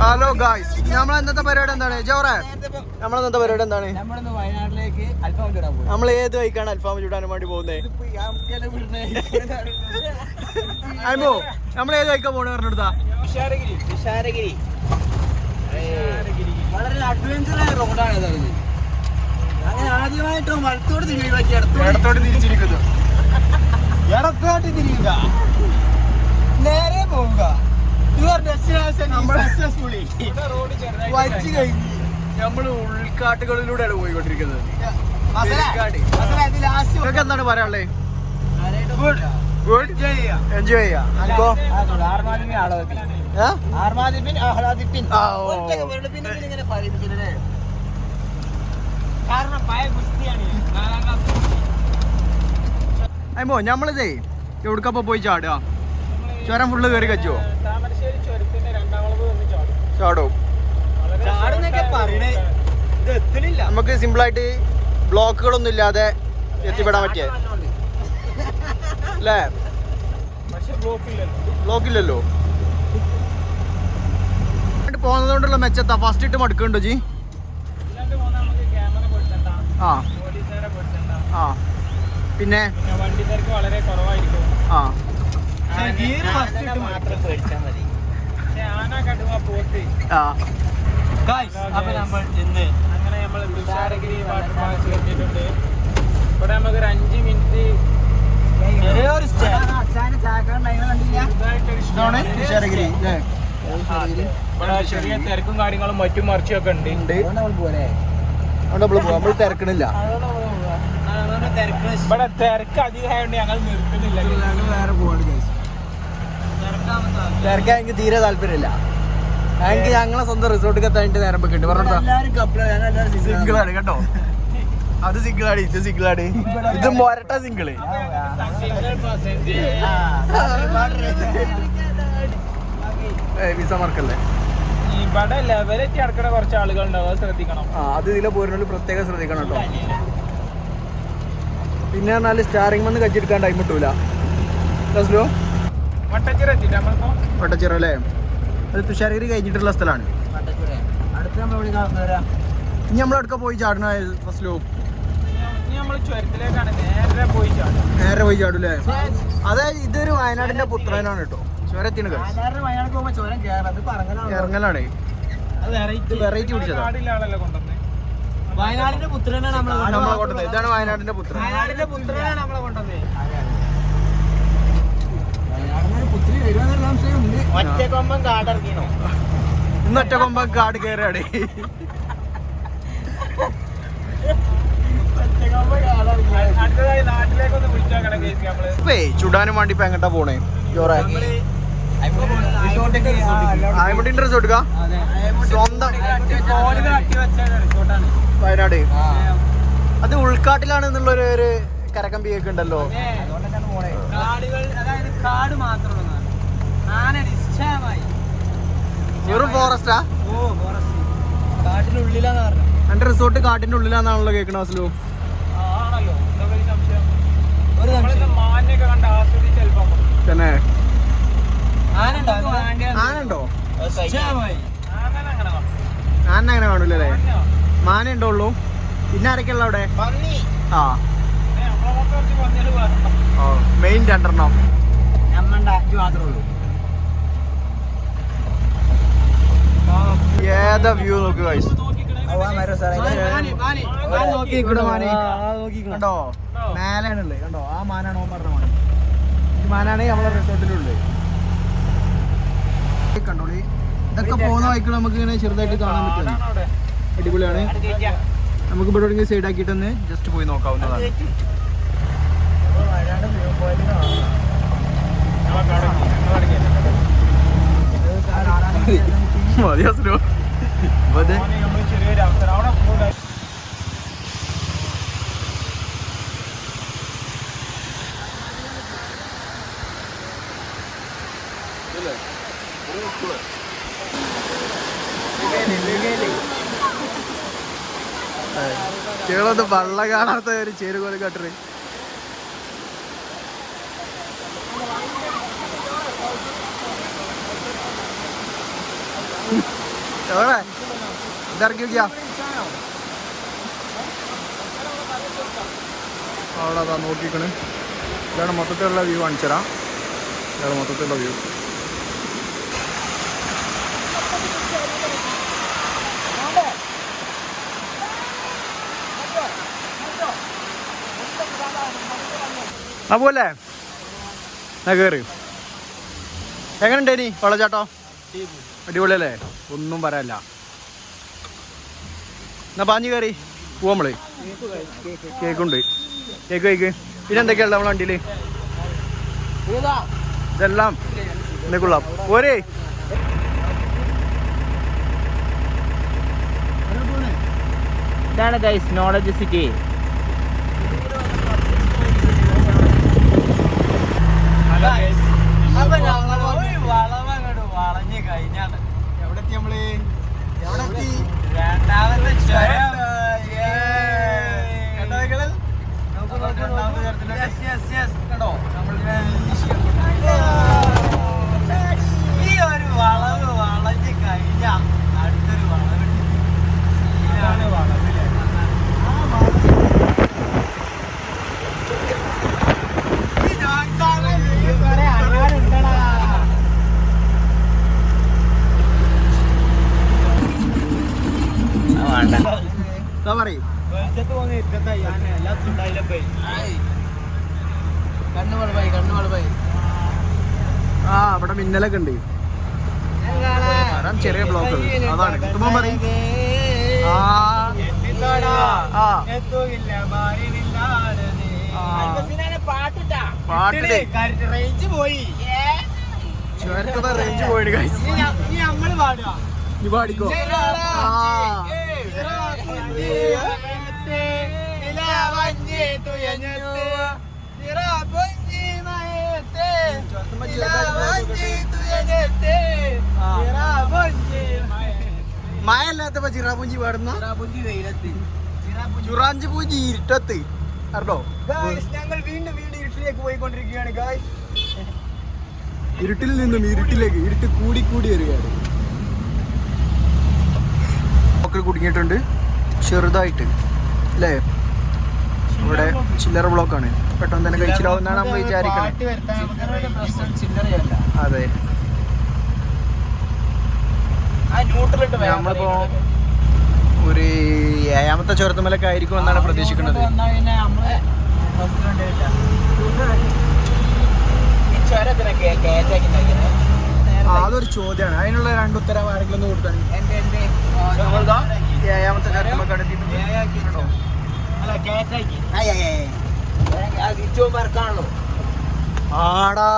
Hello guys നമ്മൾ ഇന്നത്തെ പരിപാടി എന്താണ്? ജോറെ. നമ്മൾ ഇന്നത്തെ പരിപാടി എന്താണ്? ചൂടാൻ നമ്മൾ ഏത് വഴിക്കാണ് അൽഫാം ചൂടാനും വേണ്ടി പോകുന്നത് അയ്മോ നമ്മൾ ഏത് വഴിക്കാ പോണ പറഞ്ഞെടുത്താ? വിശാരഗിരി വിശാരഗിരി വളരെ അഡ്വഞ്ചർ ആയ റോഡാണ് ഇത് അങ്ങനെ ആദ്യമായിട്ട് വലത്തോട് തിരികെ പറ്റി ഇടത്തോട്ട് തിരിച്ചിരിക്കുന്നു. ഇടത്തോട്ട് തിരിയുക. നേരെ പോവുക. നമ്മൾ ഉൾക്കാട്ടുകളിലൂടെയാണ് പോയിക്കൊണ്ടിരിക്കുന്നത്. നിങ്ങൾക്ക് എന്താണ് പറയാനുള്ളത് ഗുഡ് എൻജോയ് ചെയ്യാം. അയ്മോ നമ്മളിതേ എവിടക്കപ്പോ പോയി ചാടുക? ചുരം ഫുള്ള് കയറി കച്ചോ ചാടോ. നമുക്ക് സിമ്പിൾ ആയിട്ട് സിമ്പിളായിട്ട് ബ്ലോക്കുകളൊന്നും ഇല്ലാതെ എത്തിപ്പെടാൻ പറ്റിയ? അല്ലേ? ബ്ലോക്കില്ലല്ലോ. പോകുന്നതുകൊണ്ടുള്ള മെച്ചത്താ. ഫസ്റ്റ് ഇട്ട് മടുക്കുന്നുണ്ടോ ജി? ആ. ആ. പിന്നെ? വണ്ടി തിരക്ക് വളരെ കുറവായിരിക്കും. ആ. മാത്രം പേടിച്ചാൽ മതി ആ അപ്പൊ നമ്മൾ ഇന്ന് അങ്ങനെ നമ്മൾ തുഷാരഗിരി വാട്ടർ ഫാൾസ് എത്തിയിട്ടുണ്ട് ഇവിടെ നമുക്ക് ഒരു അഞ്ച് മിനിറ്റ് ചെറിയ തിരക്കും കാര്യങ്ങളും മറ്റും മറിച്ചും ഒക്കെ ഉണ്ട് നമ്മൾ തിരക്കണില്ല. ഇവിടെ തിരക്ക് അധികമായതുകൊണ്ട് ഞങ്ങൾ നിർത്തുന്നില്ല. വേറെ പോവാണ് തിരക്കാൻ എനിക്ക് തീരെ താല്പര്യമില്ല. എനിക്ക് ഞങ്ങളെ സ്വന്തം റിസോർട്ടിൽ എത്താനായിട്ട് നേരം വെക്കുന്നുണ്ട് പറഞ്ഞോ സിംഗിളാണ് സിംഗിൾ ആണ്. കേട്ടോ. അത് സിംഗിളാണ് ഇത് സിംഗിളാണ് ഇത് മൊരട്ട സിംഗിൾ വിസ മാർക്കല്ലേ ഇവിടെ ലെവലെത്തി അടക്കണ കുറച്ച് ആളുകൾ ഉണ്ടാവും അത് ശ്രദ്ധിക്കണം. ആ അത് ഇതിലെ പോരുന്നതിൽ പ്രത്യേകം ശ്രദ്ധിക്കണം കേട്ടോ. പിന്നെ പറഞ്ഞാൽ സ്റ്റാറിംഗ് വന്ന് കച്ചെടുക്കാൻ ടൈം കിട്ടൂല. റസ്ലോ വട്ടച്ചിറ അല്ലേ അത് തുഷാരഗിരി കഴിഞ്ഞിട്ടുള്ള സ്ഥലമാണ്. അടുത്ത നമ്മൾ എവിടെ വരാം. ഇനി നമ്മൾ അടുക്ക പോയി ചാടണ ഫസ്ലോ ഇനി നമ്മൾ ചുരത്തിലേക്കാണ് നേരെ പോയി ചാടും നേരെ പോയി ചാടൂലേ അതായത് ഇതൊരു വയനാടിന്റെ പുത്രനാണ് കേട്ടോ. ചുരത്തിന് ഇറങ്ങലാണ്. വെറൈറ്റി പിടിച്ചത് വയനാടിന്റെ പുത്രനാണ് നമ്മളെ കൊണ്ടുവന്നത്. ഇതാണ് വയനാടിന്റെ പുത്രൻ. വയനാടിന്റെ പുത്രനാണ് നമ്മളെ കൊണ്ടുവന്നത്. ഒറ്റ കൊമ്പൻ ഇന്ന് ഒറ്റ കൊമ്പ കാട് ഇപ്പേ ചുടാനും വേണ്ടി ഇപ്പൊ എങ്ങട്ടാ പോണേ? ജോറെ ആയമുട്ടിന്റെ റിസോർട്ട് സ്വന്തം. വയനാട്. അത് ഉൾക്കാട്ടിലാണ് എന്നുള്ള ഒരു ഒരു കരക്കമ്പി ഒക്കെ ഉണ്ടല്ലോ കാടുകൾ അതായത് കാട് മാത്രമാണ് ആന നിശ്ചയമായി. വെറും ഫോറസ്റ്റാ? ഓ ഫോറസ്റ്റ് കാട്ടിനുള്ളിലാന്ന് പറഞ്ഞു. എന്റെ റിസോർട്ട് കാട്ടിന്റെ ഉള്ളിലാന്നാണല്ലോ കേൾക്കണ അസലു. ആണല്ലോ. ഒരു കണ്ട് ആസ്വദിച്ച് തന്നെ. ആനണ്ടോ. ആന അങ്ങനെ കാണൂലേ മാന ഉണ്ടോളൂ പിന്നെ ആരൊക്കെയുള്ള അവിടെ? പന്നി. ആ. മെയിൻ രണ്ടെണ്ണം. നമ്മണ്ട അഞ്ചു മാത്രമേ ഉള്ളൂ. ഏതാ വ്യൂ നോക്ക് ഗൈസ്. കണ്ടോ? മേലാണുള്ളത് കണ്ടോ? ആ മാനാണ് ഓൻ പറഞ്ഞ ഈ മാനാണ് നമ്മളെ റിസോർട്ടിലുള്ളത് കണ്ടോളി? ഇതൊക്കെ പോകുന്ന വഴിക്ക് നമുക്ക് ഇങ്ങനെ ചെറുതായിട്ട് കാണാൻ പറ്റും. അടിപൊളിയാണ്. നമുക്ക് ഇവിടെ എവിടെയെങ്കിലും സൈഡ് ആക്കിയിട്ടൊന്ന് ജസ്റ്റ് പോയി നോക്കാവുന്നതാണ്. ഞങ്ങളെ കടക്കി, ഞങ്ങളെ കടക്കി. മതി അസുരോ അതെ ചെറിയൊരു അവസരം അവിടെ പോയി ചേളൊന്ന് വള്ള കാണാത്ത ഒരു ചേരുകോൽ കട്ടറ് എവിടെ? ഇതിറക്കി നോക്കിയാ അവിടെ അതാ നോക്കിക്കണ്. ഇതാണ് മൊത്തത്തിലുള്ള വ്യൂ കാണിച്ചുതരാം. ഇതാണ് മൊത്തത്തിലുള്ള വ്യൂ. ആ പോലെ ആ കയറി എങ്ങനെ ഉണ്ടേനി വെള്ളച്ചാട്ടോ അടിപൊളിയല്ലേ? ഒന്നും പറയല്ല. എന്നാ പാഞ്ഞു കയറി പോവാ നമ്മൾ. കേക്കുണ്ട്. കേക്ക് കേക്ക് പിന്നെ എന്തൊക്കെയാണ് നമ്മളെ വണ്ടിയിൽ? ഇതെല്ലാം എന്തൊക്കെയുള്ള പോരേ. ഇതാണ് ഗൈസ് നോളജ് സിറ്റി അപ്പൊ ഞങ്ങൾ ഒരു വളവ് അങ്ങോട്ട് വളഞ്ഞ് കഴിഞ്ഞാണ് എവിടെ എത്തി നമ്മൾ എവിടെ എത്തി രണ്ടാമത്തെ ചുരം. കണ്ടോ നിങ്ങൾ? നോക്കൂ, നോക്കൂ, നോക്കൂ. കണ്ടോ? നമ്മളിങ്ങനെ വീശി അങ്ങോട്ട്. ഈ ഒരു വളവ് വളഞ്ഞ് കഴിഞ്ഞ അടുത്തൊരു വളവ് ഇതാണ് വളവിൽ ആ വളവ് ഈ ജോൺസാണ് ഈ കുറെ അനാരുണ്ടടാ വേണ്ട എന്താ പറയും കണ്ണു വളവായി കണ്ണു വളവായി ആ ഇവിടെ മിന്നലൊക്കെ ഉണ്ട് വരാൻ ചെറിയ ബ്ലോക്ക് അതാണ് കിട്ടുമ്പോ പറയും ആ ആ പാട്ടിട്ടാ പാട്ടിൽ റേഞ്ച് പോയി ചുരത്തുന്ന റേഞ്ച് പോയിട്ട് നീ പാടിക്കോ? മഴ അല്ലാത്തപ്പോ ചിറാപൂഞ്ചി പാടുന്ന? ചുറാഞ്ചി പൂഞ്ചി ഇരുട്ടത്ത്. അറിയോ ഞങ്ങൾ വീണ്ടും വീണ്ടും ഇരുട്ടിലേക്ക് പോയിക്കൊണ്ടിരിക്കുകയാണ്. ഗായ്സ് ഇരുട്ടിൽ നിന്നും ഇരുട്ടിലേക്ക് ഇരുട്ട് കൂടി കൂടി വരികയാണ്. ബ്ലോക്കിൽ കുടുങ്ങിയിട്ടുണ്ട്. ചെറുതായിട്ട് അല്ലേ? ഇവിടെ ചില്ലറ ബ്ലോക്കാണ്. പെട്ടെന്ന് തന്നെ കഴിച്ചിലാവുന്നാണ് നമ്മൾ വിചാരിക്കുന്നത് അതെ. നമ്മളിപ്പോ ഒരു ഏഴാമത്തെ ചുരത്തുമലൊക്കെ ആയിരിക്കും എന്നാണ് പ്രതീക്ഷിക്കുന്നത്. അതൊരു ചോദ്യമാണ് അതിനുള്ള രണ്ട് ഉത്തരം ആരെങ്കിലും ഒന്ന് ഏഴാമത്തെ ആടാ.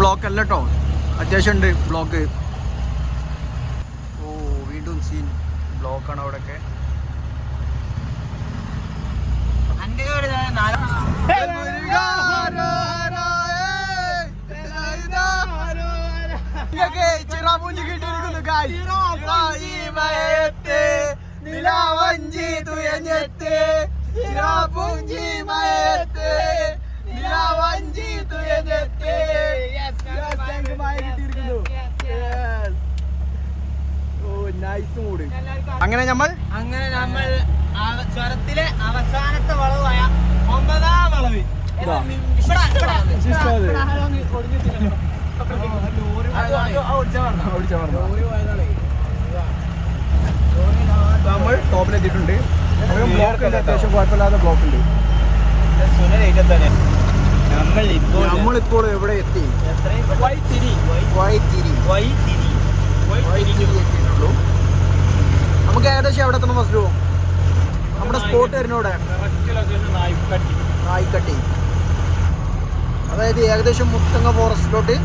ബ്ലോക്ക് അല്ല കേട്ടോ അത്യാവശ്യം ഉണ്ട് ബ്ലോക്ക്. ഓ വീണ്ടും സീൻ. ബ്ലോക്കാണ് അവിടെയൊക്കെ. ചിറാപൂഞ്ചി കിട്ടിയിരിക്കുന്നു നിലാവഞ്ചി തുയഞ്ഞെത്ത് ചിറാപൂഞ്ചി മയത്ത് നിലാവഞ്ചി തുയഞ്ഞെത്ത് കിട്ടിയിരിക്കുന്നു. ഓ നൈസ് മൂഡ് അങ്ങനെ നമ്മൾ അങ്ങനെ നമ്മൾ ചുരത്തിലെ അവസാനത്തെ വളവായ ഒമ്പതാം വളവ്. നമ്മൾ ടോപ്പിലെത്തിയിട്ടുണ്ട് ബ്ലോക്ക് ഉണ്ട് അത്യാവശ്യം കുഴപ്പമില്ലാത്ത ബ്ലോക്ക് ഉണ്ട്. നമ്മളിപ്പോൾ എവിടെ എത്തി? വൈത്തിരി വൈത്തിരി വൈത്തിരി വൈത്തിരി എത്തിയിട്ടുള്ളൂ. നമുക്ക് ഏകദേശം എവിടെ എത്തണം ഫസ്റ്റ് നമ്മുടെ സ്പോട്ട് വരുന്നവിടെ. നായിക്കട്ടി. നായിക്കട്ടി അതായത് ഏകദേശം മുത്തങ്ങ ഫോറസ്റ്റിലോട്ട്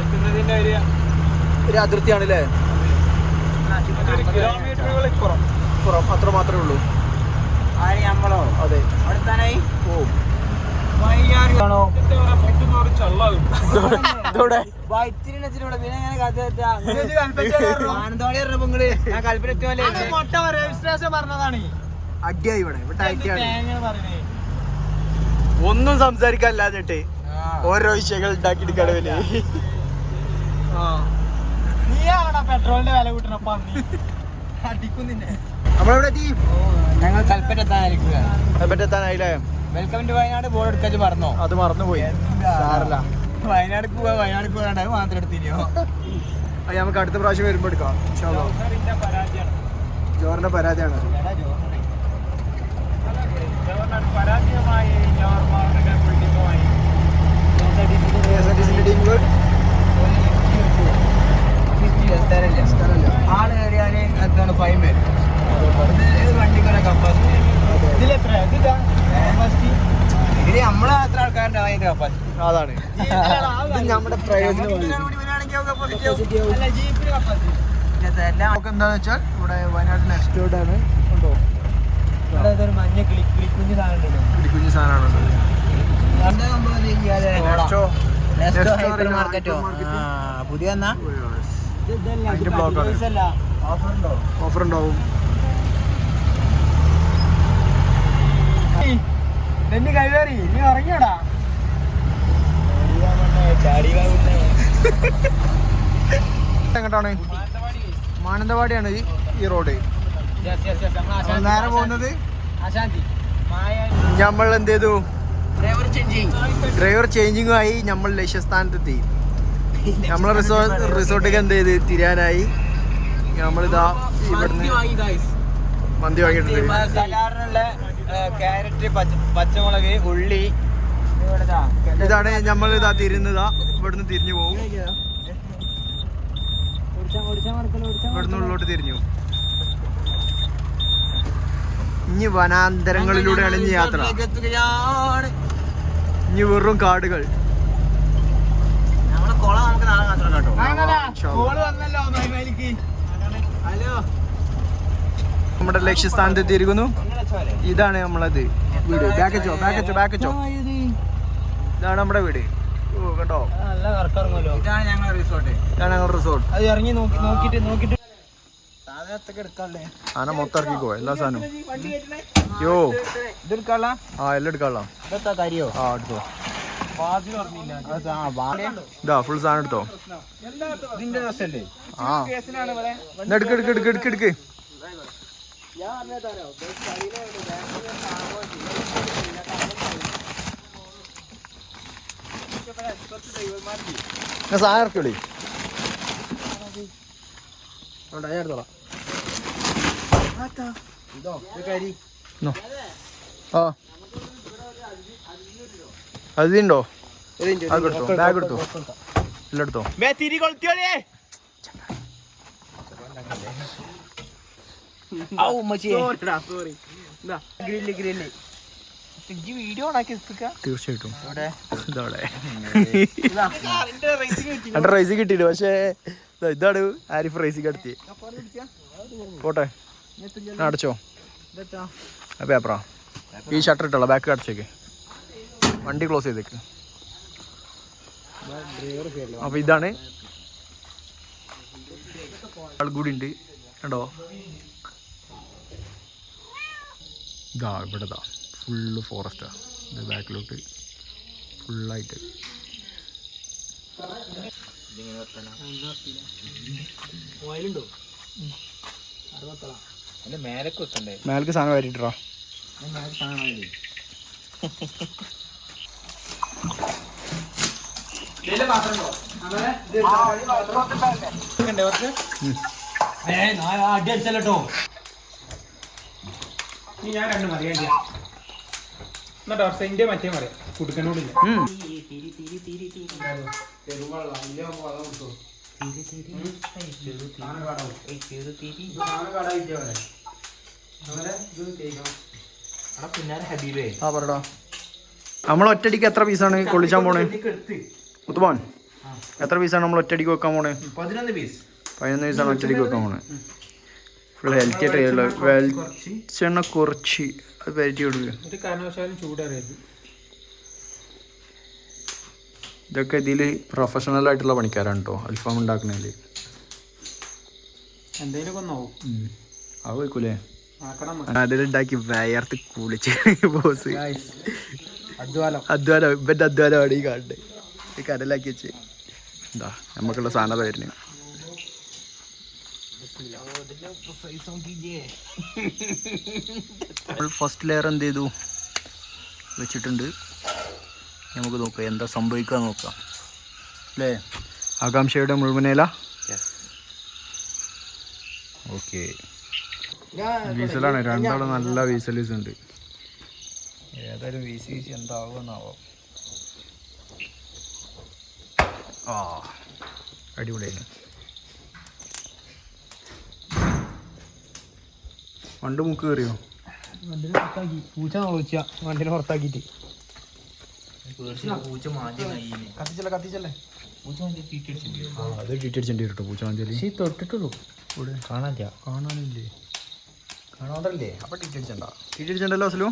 ഒരു ഒരു അതിർത്തിയാണ് അല്ലേ പുറം. അത്ര മാത്രമേ ഉള്ളൂ. അതെ. അവിടെ തന്നെ ഓ ഒന്നും സംസാരിക്കാനില്ലാഞ്ഞിട്ട് ഓരോ വിഷയങ്ങൾ ഉണ്ടാക്കിയെടുക്കാണ് പിന്നെ നീയാണോ പെട്രോളിന്റെ വില കൂട്ടണ പന്നി. അടിക്കും നിന്നെ നമ്മളെവിടെ എത്തി? ഞങ്ങൾ കൽപ്പറ്റെത്താനായിരിക്കുകയാണ് പറ്റെത്താനായില്ലേ വെൽക്കം ടു വയനാട് ബോർഡ് എടുക്കാൻ പറഞ്ഞോ അത് മറന്നുപോയി. സാരല്ല. വയനാട് പോവാ വയനാട് പോകാണ്ട് അത് മാത്രം എടുത്തില്ലോ അത് നമുക്ക് അടുത്ത പ്രാവശ്യം വരുമ്പോൾ എടുക്കാം. ജോറിന്റെ പരാതിയാണ്. പരാജയമായി KSRTC ടീം ഗുഡ് ആൾ കയറിയാൽ എന്താണ് ഫൈൻ വരും ഇത് വണ്ടിക്കൊക്കെ കപ്പാസിറ്റി ഇതിലെത്ര ഇതിതാ ഇതിന് നമ്മളെ അത്ര ആൾക്കാരുടെ അതിന്റെ കപ്പാസിറ്റി അതാണ്. നമ്മുടെ പ്രയോജനം നമുക്ക് എന്താന്ന് വെച്ചാൽ ഇവിടെ വയനാട് നെക്സ്റ്റ് ആണ്. ഉണ്ടോ? ഇവിടെ ഇതൊരു മഞ്ഞ കിളി കിളിക്കുഞ്ഞ് സാധനം ഉണ്ടല്ലോ കുഞ്ഞു സാധനമാണ് നെക്സ്റ്റോ ഹൈപ്പർ മാർക്കറ്റോ പുതിയ ഓഫർ ഉണ്ടാവും കൈവേറി നീ ഇറങ്ങിയോടാ എങ്ങോട്ടാണ്? മാനന്തവാടിയാണ് ഈ- റോഡ്. നമ്മൾ നേരെ പോകുന്നത്? നമ്മൾ എന്ത് ചെയ്തു? ഡ്രൈവർ ചേഞ്ചിങ് ഡ്രൈവർ ചേഞ്ചിങ്ങും ആയി നമ്മൾ ലക്ഷ്യസ്ഥാനത്തെത്തി. നമ്മൾ റിസോർട്ട് റിസോർട്ടിലേക്ക് എന്ത് ചെയ്ത്? തിരിയാനായി. നമ്മളിതാ ഇവിടുന്ന് മന്തി വാങ്ങിയിട്ടുണ്ട്. ക്യാരറ്റ് പച്ചമുളക് ഉള്ളി. ഇതാണ് നമ്മൾ ഇതാ തിരുന്നതാ. ഇവിടുന്ന് തിരിഞ്ഞു പോകും ഇവിടുന്ന് ഉള്ളോട്ട് തിരിഞ്ഞു. ഇനി വനാന്തരങ്ങളിലൂടെയാണ് ഇനി യാത്ര. ഇനി വെറും കാടുകൾ. നമ്മുടെ ലക്ഷ്യസ്ഥാനത്ത് എത്തിയിരിക്കുന്നു. ഇതാണ് നമ്മളത് വീട്. ബാക്കച്ചോ ബാക്കച്ചോ ബാക്കച്ചോ ഇതാണ് നമ്മുടെ വീട്. ഓ കണ്ടോ നല്ല ഇതാണ് ഞങ്ങളുടെ റിസോർട്ട് ഇതാണ് ഞങ്ങളുടെ റിസോർട്ട് അത് ഇറങ്ങി നോക്കി നോക്കിട്ട് നോക്കിട്ട് മൊത്തം ഇറക്കിക്കോ എല്ലാ സാധനവും. യോ. ആ എല്ലാം എടുക്കാളാം ഇതെത്താ തരിയോ? ആ എടുത്തോ. ഇതാ ഫുൾ സാധനം എടുത്തോ. ആ. എന്നാ എടുക്ക് എടുക്ക് എടുക്ക് എടുക്ക് എടുക്ക്. ഞാൻ സാധനം ഇറക്കിയോളി ഞാൻ എടുത്തോളാം. ഇതോ ഇത് നോ. ആ. അതിണ്ടോ ഉണ്ടോ? അത് എടുത്തോ. ബാഗ് എടുത്തോ? എല്ലാം എടുത്തോ? തിരി കൊളുത്തിയോളേ ഔ ഉമ്മച്ചിയെ. Sorry grill grill. ഈ വീഡിയോ ഓണാക്കി തീർച്ചയായിട്ടും. റൈസ് കിട്ടിയിട്ട് പക്ഷേ ഇതാണ് ആരിഫ് റൈസ് കടത്തി പോട്ടെ. ഞാൻ അടച്ചോ. ആ പേപ്പറാ ഈ ഷട്ടർ ഇട്ടോളാം ബാക്ക് അടച്ചേക്ക്. വണ്ടി ക്ലോസ് ചെയ്തേക്ക്. അപ്പൊ ഇതാണ്. ആൾ കൂടി ഉണ്ട്. കണ്ടോ? ഇതാ ഇവിടെ ഫുള്ള് ഫോറസ്റ്റാണ് ഇത് ബാക്കിലോട്ട് ഫുള്ളായിട്ട് മേലക്ക് സാധനം വരിട്ടാ അടി അടിച്ചല്ലോ ഞാൻ രണ്ടും മറിയാണ്ടി എന്നിട്ടോ മറ്റേ മറിയാം കുടുക്കനോടില്ല. ആ പറടാ. നമ്മൾ ഒറ്റടിക്ക് എത്ര പീസാണ് കൊള്ളിച്ചാൻ പോണേ? മുത്തുമോൻ എത്ര പീസാണ് നമ്മൾ ഒറ്റടിക്ക് വെക്കാൻ പോണേ? പതിനൊന്ന് പീസ് പതിനൊന്ന് പീസാണ് ഒറ്റടിക്ക് വെക്കാൻ പോണേ. ഫുൾ ഹെൽത്തി ആയിട്ട് വെളിച്ചെണ്ണ കുറച്ച്. അത് പരറ്റി കൊടുക്കുക ഒരു കാരണവശാലും ചൂടറിയത്. ഇതൊക്കെ ഇതിൽ പ്രൊഫഷണൽ ആയിട്ടുള്ള പണിക്കാരാണ് കേട്ടോ അൽഫാം ഉണ്ടാക്കുന്നതിൽ എന്തെങ്കിലും ഒന്ന് ആവും. അത് വയ്ക്കൂലേ ആക്കണം അതിലുണ്ടാക്കി വയർത്ത് കുളിച്ച് ബോസ്. അധ്വാനം. അധ്വാനം. ഇവന്റെ അധ്വാനമാണ് ഈ കാണുന്നത്. ഈ കടലാക്കി വെച്ച്. എന്താ നമുക്കുള്ള സാധനം വരുന്നത്. ഫസ്റ്റ് ലെയർ എന്ത് ചെയ്തു? വെച്ചിട്ടുണ്ട്. നമുക്ക് നോക്കാം എന്താ സംഭവിക്കുക നോക്കാം. അല്ലേ? ആകാംക്ഷയുടെ മുഴുവനേല ഓക്കെ വീസലാണ് രണ്ടാളും നല്ല വീസലീസ് ഉണ്ട്. ഏതായാലും വീസി വീസ് എന്താവുമെന്നാവാം ആ അടിപൊളിയായിരുന്നു പണ്ട് മുക്ക് കയറിയോ വണ്ടിനെ പുറത്താക്കി. പൂച്ച നോളിച്ച വണ്ടിനെ പുറത്താക്കിട്ട് കത്തിച്ചല്ലേ കത്തിച്ചല്ലേ? അത് ടീറ്റടിച്ചേണ്ടി വരും കേട്ടോ പൂച്ച മഞ്ചേരി തൊട്ടിട്ടുള്ളൂ. ഇവിടെ കാണാനില്ല. കാണാനില്ലേ? കാണാണ്ടല്ലേ അപ്പൊ ടീറ്റി അടിച്ചണ്ട ടീറ്റി അടിച്ചണ്ടല്ലോ അസലു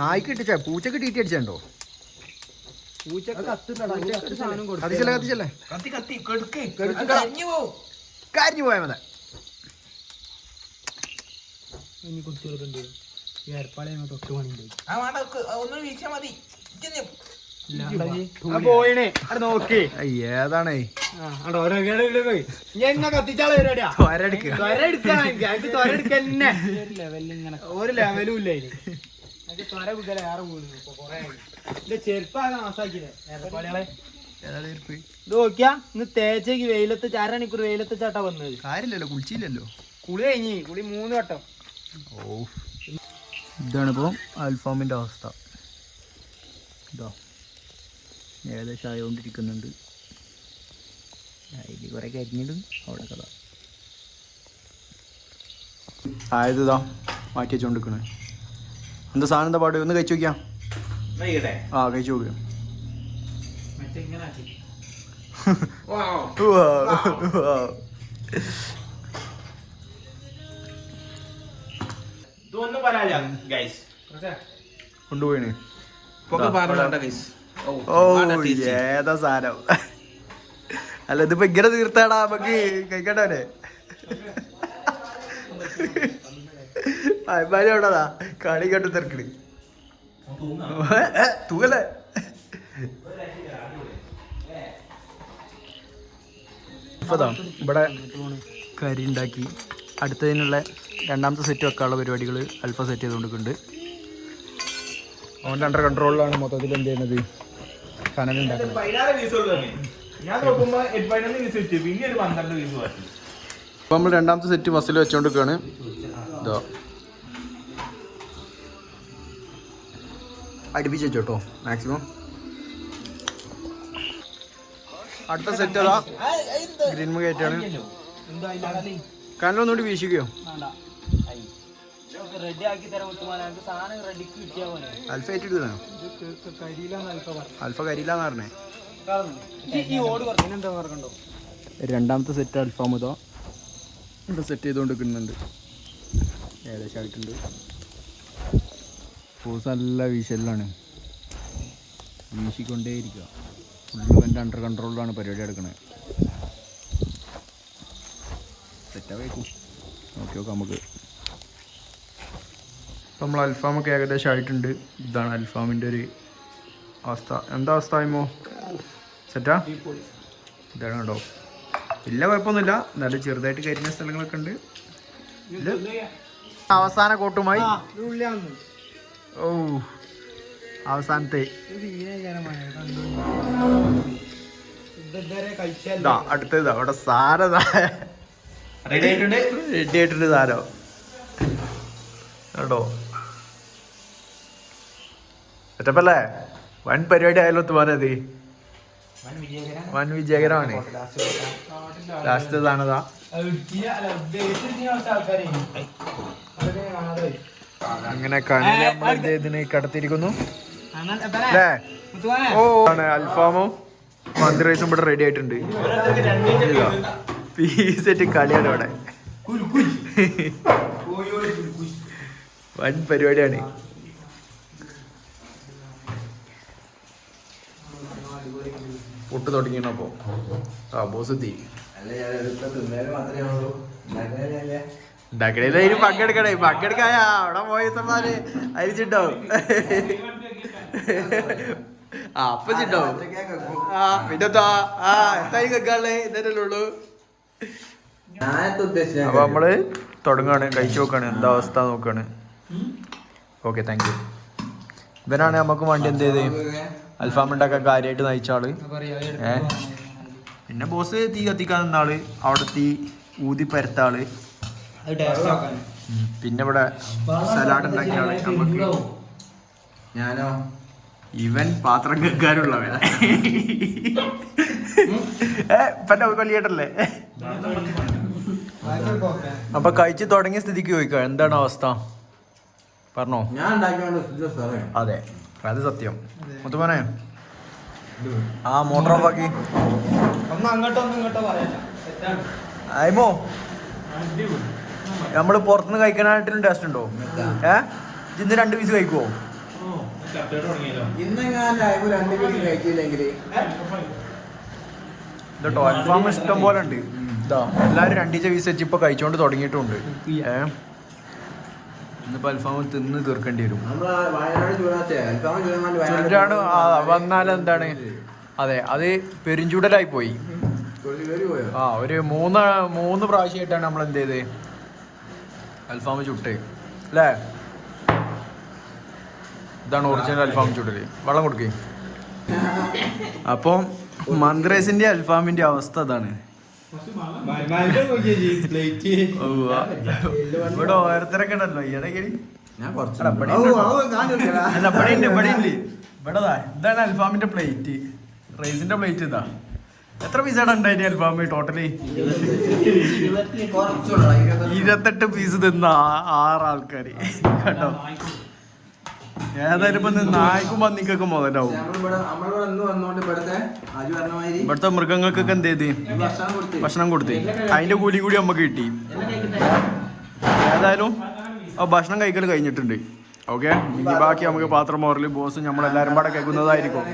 നായ്ക്ക് ഇട്ടിച്ച പൂച്ചക്ക് ടീറ്റി അടിച്ചോ പൂച്ച കത്തിച്ചല്ലേ കത്തിച്ചല്ലേ? കത്തി കത്തി കരിഞ്ഞു പോയാ മതി. ഇനി കുടിച്ചു കൊടുക്കേണ്ടി വരും ഈ അരപ്പാളെ ഞങ്ങൾ തൊട്ട് പണിയുണ്ടായി ഒന്ന് വീഴ്ച മതി. ഏതാണേ? ഒരു ലെവലും ഇല്ല നോക്കിയാ ഇന്ന് തേച്ചേക്ക് വെയിലത്ത് അരമണിക്കൂർ വെയിലത്ത് ചാട്ടാ വന്നത്. കാര്യമില്ലല്ലോ കുളിച്ചില്ലല്ലോ. കുളി കഴിഞ്ഞ് കുളി മൂന്ന് വട്ടം. ഓ ഇതാണിപ്പോൾ അൽഫാമിന്റെ അവസ്ഥ. ഇതാ ഏകദേശം ആയോണ്ടിരിക്കുന്നുണ്ട്. അതിൽ കുറേ കരിഞ്ഞിടും. അവിടെ കഥ. ആയത് ഇതാ മാറ്റി വെച്ചോണ്ടിരിക്കണേ. എന്താ സാധനം എന്താ പാട്ട് ഒന്ന് കഴിച്ചു നോക്കിയാ? ആ കഴിച്ചു നോക്കാം. ഇതൊന്നും പറയാ ഗൈസ് കൊണ്ടുപോയിന്. ഇപ്പൊക്കെ പറഞ്ഞോട്ടെ ഗൈസ് ഓ ഏതാ സാധനം? അല്ല ഇതിപ്പോ ഇങ്ങനെ തീർത്താടാ നമുക്ക്. കഴിക്കണ്ടേ അമ്മാരി എവിടാ കളി കണ്ടു തിരക്കണ്. ഇപ്പതാ ഇവിടെ കരി ഉണ്ടാക്കി. അടുത്തതിനുള്ള രണ്ടാമത്തെ സെറ്റ് വെക്കാനുള്ള പരിപാടികൾ അല്പം സെറ്റ് ചെയ്തുകൊണ്ടിട്ടുണ്ട് അവന്റെ അണ്ടർ കൺട്രോളിലാണ് മൊത്തത്തിൽ എന്ത് ചെയ്യുന്നത്? കനൽ ഇപ്പം നമ്മൾ രണ്ടാമത്തെ സെറ്റ് ബസ്സിൽ വെച്ചോണ്ടിരിക്കുകയാണ് ഇതോ. അടുപ്പിച്ച് വെച്ചോട്ടോ മാക്സിമം അടുത്ത സെറ്റ് അതാ ഗ്രീൻ കയറ്റാണ് കനലൊന്നുകൂടി വീശിക്കുകയോ റെഡി ആക്കി തരാൻ വിട്ടുപോലെ സാധനം റെഡിക്ക് കിട്ടിയാ പോലെ അൽഫ അൽഫ പറഞ്ഞേ ഈ ഓട് പറഞ്ഞോ രണ്ടാമത്തെ സെറ്റ് അൽഫാം ഇതോ. ഇവിടെ സെറ്റ് ചെയ്തുകൊണ്ടിരിക്കുന്നുണ്ട് ഏകദേശം ആയിട്ടുണ്ട്. ഫോസ് നല്ല വീശലിലാണ് വീശിക്കൊണ്ടേയിരിക്കുക. ഫുള്ള് എന്റെ അണ്ടർ കൺട്രോളിലാണ് പരിപാടി എടുക്കുന്നത് സെറ്റാവേക്കും നോക്കി നോക്കാം നമുക്ക്. ഇപ്പം നമ്മൾ അൽഫാമൊക്കെ ഏകദേശം ആയിട്ടുണ്ട്. ഇതാണ് അൽഫാമിന്റെ ഒരു അവസ്ഥ. എന്താ അവസ്ഥ ആയിമോ സെറ്റാ? ഇതാണ് കേട്ടോ. ഇല്ല കുഴപ്പമൊന്നുമില്ല. നല്ല ചെറുതായിട്ട് കരിഞ്ഞ സ്ഥലങ്ങളൊക്കെ ഉണ്ട്. അവസാന കോട്ടുമായി. ഓ അവസാനത്തെ. അടുത്തത് അവിടെ സാരതാ റെഡി ആയിട്ടുണ്ട്? റെഡി ആയിട്ടുണ്ട് സാരോ. കേട്ടോ സെറ്റപ്പല്ലേ വൻ പരിപാടി ആയാലും പോരത് വൻ വിജയകരമാണ്. ലാസ്റ്റ് സാധനതാ അങ്ങനെ കണ്ണിനെ കടത്തിരിക്കുന്നു അല്ലേ ഓ ആണ് അൽഫാമും മന്തി റൈസും ഇവിടെ റെഡി ആയിട്ടുണ്ട്. പീസറ്റ് കളിയാണ് ഇവിടെ. വൻ പരിപാടിയാണ്. പൊട്ട് തുടങ്ങിയപ്പോ. ആ ബോസെത്തി അതിന് പങ്കെടുക്കണേ പങ്കെടുക്കായ അവിടെ പോയി തന്നാൽ അരിച്ചിട്ടുണ്ടാവും. ആ അപ്പൊ ചിട്ടാവും ആ പിന്നെ ആ എന്തായാലും കേക്കാളേ? ഇതല്ലേ ഉള്ളൂ. ഞാനത്തെ ഉദ്ദേശിച്ച? അപ്പൊ നമ്മൾ തുടങ്ങാണ്. കഴിച്ചു നോക്കാണ്. എന്താ അവസ്ഥ നോക്കാണ്. ഓക്കെ താങ്ക് യു ഇവനാണ് നമുക്ക് വണ്ടി എന്ത് ചെയ്ത്? അൽഫാം ഉണ്ടാക്കാൻ കാര്യമായിട്ട് നയിച്ച ആൾ ഏ? പിന്നെ ബോസ് തീ കത്തിക്കാൻ നിന്ന ആൾ അവിടെ തീ ഊതി പരത്ത ആൾ അത് ടേസ്റ്റ് ആക്കാൻ. ഉം. പിന്നെ ഇവിടെ സലാഡ് ഉണ്ടാക്കിയ ആൾ നമുക്ക് ഞാനോ? ഇവൻ പാത്രം കേൾക്കാനുള്ളവൻ ഏ പറ്റ കൊല്ലിയേട്ടല്ലേ അപ്പൊ കഴിച്ച് തുടങ്ങിയ സ്ഥിതിക്ക് ചോദിക്കുക എന്താണ് അവസ്ഥ? പറഞ്ഞോ. ഞാൻ അതെ. അത് സത്യം. മുത്തുമനെ ആ മോട്ടർ ഓഫ് ആക്കി. ഒന്ന് അങ്ങോട്ടോ ഒന്ന് ഇങ്ങോട്ടോ പറയാം തെറ്റാണ്. അയ്മോ നമ്മൾ പുറത്തുനിന്ന് കഴിക്കാനായിട്ടും ടേസ്റ്റ് ഉണ്ടോ? ഏ? ഇന്ന് രണ്ട് പീസ് കഴിക്കുവോ? അൽഫാം ഇഷ്ടം പോലെ ഉണ്ട്. ഇതാ എല്ലാരും രണ്ടീച്ച പീസ് വെച്ച് ഇപ്പൊ കഴിച്ചോണ്ട് തുടങ്ങിയിട്ടുണ്ട്. ഏ? ഇന്നിപ്പോ അൽഫാം തിന്ന് തീർക്കേണ്ടി വരും. ചുണ്ടാണ് വന്നാൽ എന്താണ്? അതെ അത് പെരുഞ്ചൂടലായി പോയി. ആ ഒരു മൂന്ന് മൂന്ന് പ്രാവശ്യമായിട്ടാണ് നമ്മൾ എന്ത് ചെയ്ത്? അൽഫാം ചുട്ട്. അല്ലേ? ഇതാണ് ഒറിജിനൽ അൽഫാം ചുട്ടൽ വെള്ളം കൊടുക്കേ. അപ്പം മന്ത്രേസിന്റെ അൽഫാമിന്റെ അവസ്ഥ അതാണ്. ഇവിടെ ഓരോരുത്തരൊക്കെ ഉണ്ടല്ലോ ദാ, ഇതാണ് അൽഫാമിന്റെ പ്ലേറ്റ് റൈസിന്റെ പ്ലേറ്റ് ഇതാ. എത്ര പീസാണ് ഉണ്ടായിട്ട് അൽഫാമി ടോട്ടലി ഇരുപത്തെട്ട് പീസ് തിന്ന ആറ് ആൾക്കാര് കേട്ടോ. ഏതായാലും ഇപ്പൊ നായ്ക്കും പന്നിക്കൊക്കെ മുതലാവും. ഇവിടുത്തെ മൃഗങ്ങൾക്കൊക്കെ എന്ത് ചെയ്ത്? ഭക്ഷണം കൊടുത്ത്. അതിന്റെ കൂലി കൂടി നമുക്ക് കിട്ടി. ഏതായാലും ഭക്ഷണം കഴിക്കൽ കഴിഞ്ഞിട്ടുണ്ട്. ഓക്കെ? ഇനി ബാക്കി നമുക്ക് പാത്രം മോറൽ ബോസ് നമ്മളെല്ലാരും പാടെ കേൾക്കുന്നതായിരിക്കും.